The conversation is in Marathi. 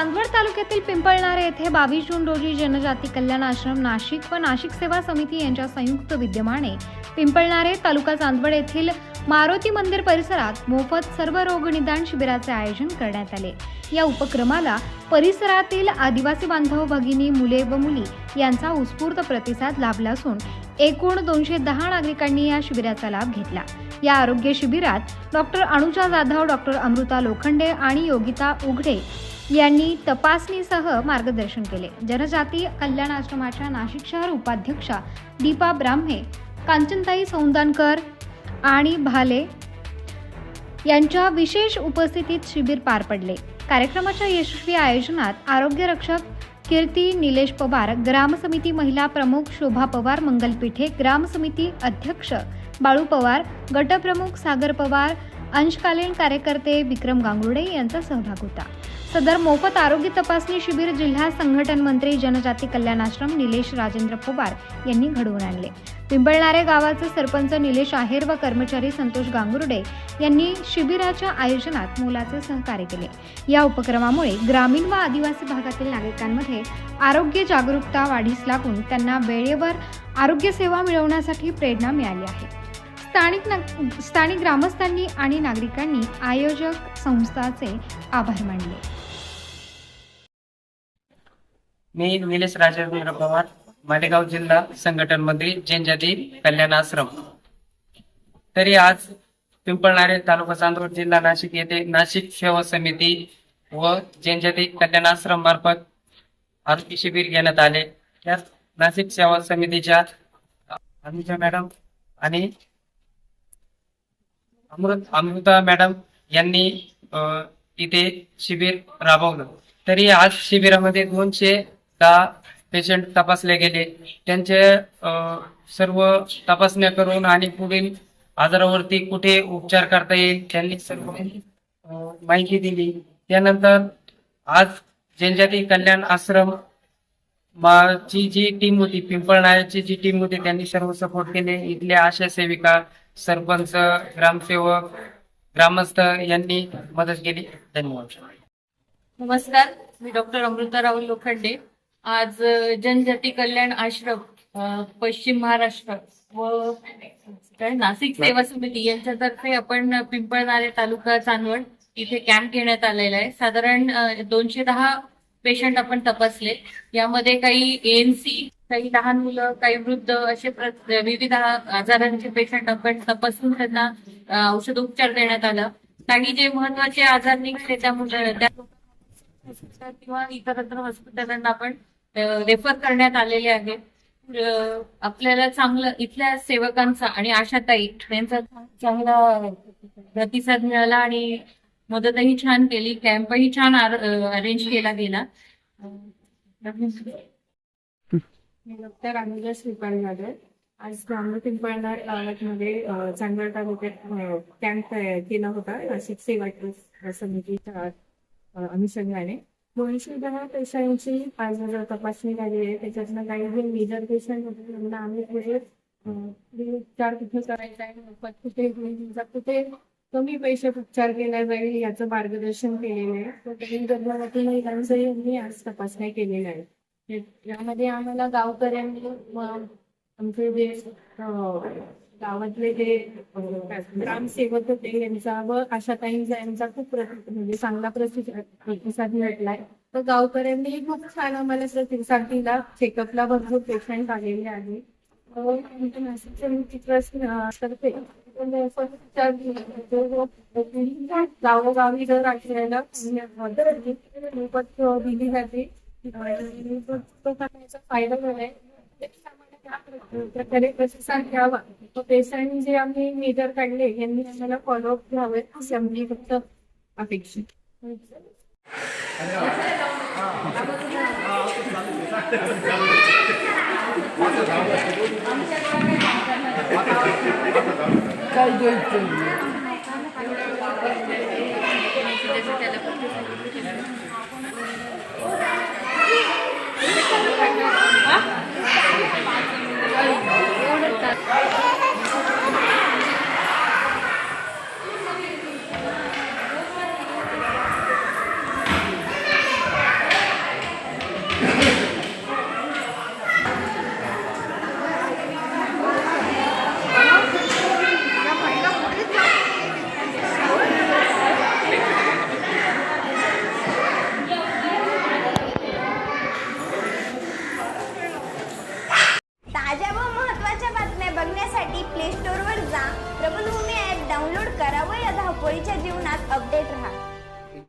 चांदवड तालुक्यातील पिंपळणारे येथे बावीस जून रोजी जनजाती कल्याण आश्रम नाशिक व नाशिक सेवा समिती यांच्या संयुक्त विद्यमाने पिंपळणारे तालुका चांदवड येथील मारुती मंदिर परिसरात मोफत सर्व रोग निदान शिबिराचे आयोजन करण्यात आले. या उपक्रमाला परिसरातील आदिवासी बांधव भगिनी मुले व मुली यांचा उत्स्फूर्त प्रतिसाद लाभला असून एकूण दोनशे दहा नागरिकांनी या शिबिराचा लाभ घेतला. या आरोग्य शिबिरात डॉक्टर अनुजा जाधव डॉक्टर अमृता लोखंडे आणि योगिता उघडे यांनी तपासणीसह मार्गदर्शन केले. जनजाती कल्याण आश्रमाच्या नाशिक शहर उपाध्यक्षा दीपा ब्राह्मे कांचनताई सौंदानकर आणि भाले यांच्या विशेष उपस्थितीत शिबिर पार पडले. कार्यक्रमाच्या यशस्वी आयोजनात आरोग्य रक्षक कीर्ती निलेश पवार ग्राम समिती महिला प्रमुख शोभा पवार मंगलपीठे ग्रामसमिती अध्यक्ष बाळू पवार गटप्रमुख सागर पवार अंशकालीन कार्यकर्ते विक्रम गांगुर्डे यांचा सहभाग होता. सदर मोफत आरोग्य तपासणी शिबिर जिल्हा संघटन मंत्री जनजाती कल्याण आश्रम निलेश राजेंद्र पवार यांनी घडवून आणले. पिंपळणारे गावाचे सरपंच निलेश आहेर व कर्मचारी संतोष गांगुर्डे यांनी शिबिराच्या आयोजनात मोलाचे सहकार्य केले. या उपक्रमामुळे ग्रामीण व आदिवासी भागातील नागरिकांमध्ये आरोग्य जागरूकता वाढीस लागून त्यांना वेळेवर आरोग्य सेवा मिळवण्यासाठी प्रेरणा मिळाली आहे. स्थानिक ना स्थानिक ग्रामस्थांनी आणि नागरिकांनी आयोजक संस्थाचे आभार मानले. मी निलेश राजेंद्र पवार मालेगाव जिल्हा संघटनमध्ये जनजाती कल्याण आश्रम. तरी आज पिंपळणारे तालुका चांदवड जिल्हा नाशिक येथे नाशिक सेवा समिती व जनजाती कल्याण आश्रम मार्फत आरोग्य शिबिर घेण्यात आले. त्यात नाशिक सेवा समितीच्या अनुजा मॅडम आणि अमृत अमृता मॅडम यांनी इथे शिबिर राबवलं. तरी आज शिबिरामध्ये दोनशे दहा पेशंट तपासले गेले. त्यांचे सर्व तपासण्या करून आणि पुढील आजारावरती कुठे उपचार करता येईल त्यांनी सर्व माहिती दिली. त्यानंतर आज जनजाती कल्याण आश्रम ची जी टीम होती पिंपळनाळ्याची जी टीम होती त्यांनी सर्व सपोर्ट केले. इथल्या आशा सेविका सरपंच ग्रामसेवक ग्रामस्थ यांनी मदत केली. धन्यवाद. नमस्कार. मी डॉक्टर अमृता राहुल लोखंडे. आज जनजाती कल्याण आश्रम पश्चिम महाराष्ट्र व काय नाशिक सेवा समिती यांच्यातर्फे आपण पिंपळनाळे तालुका चांदवड इथे कॅम्प घेण्यात आलेला आहे. साधारण दोनशे दहा पेशंट आपण तपासले. यामध्ये काही एएनसी काही लहान मुलं काही वृद्ध असे विविध आजारांचे पेशंट आपण तपासून त्यांना औषधोपचार देण्यात आला. काही जे महत्त्वाचे आजार निघाले त्यामुळे त्या किंवा इतरत्र हॉस्पिटलांना आपण रेफर करण्यात आलेले आहे आपल्याला चांगलं इथल्या सेवकांचा आणि आशाताई यांचा चांगला प्रतिसाद मिळाला आणि मदतही छान केली कॅम्पही छान अरेंज केला गेला. डॉक्टर अनुजा श्रीपाल आज ग्रामीण पिंपळनार गावामध्ये चांगला तालुक्यात कॅम्प केला होता. नाशिक सेवा समितीच्या अनुषंगाने. दोनशे दहा पेशंटची आज हजार तपासणी झाली आहे. त्याच्यातनं काही जे मेजर पेशंट होते त्यांना आम्ही पुढे उपचार कुठे करायचा आहे मोफत कुठे कुठे कमी पैशात उपचार केला जाईल याचं मार्गदर्शन केलेलं आहे. तर गर्भवती महिलांचंही आम्ही आज तपासण्या केलेल्या आहेत. यामध्ये आम्हाला गावकऱ्यांनी आमचे जे गावातले जे ग्रामसेवक होते यांचा व आशाताईंचा यांचा खूप म्हणजे चांगला प्रतिसाद भेटलाय तर गावकऱ्यांनी खूप छान आम्हाला प्रतिसाद दिला. चेकअपला भरपूर पेशंट आलेले आहे ट्रस्ट तर्फे गावोगावी जर आपल्याला मोफत दिली जाते तो करण्याचा फायदा झालाय प्रकारे प्रतिसाद घ्यावा पेशंट जे आम्ही मेजर काढले यांनी आम्हाला फॉलोअप घ्यावे असे आमची फक्त अपेक्षित Ai.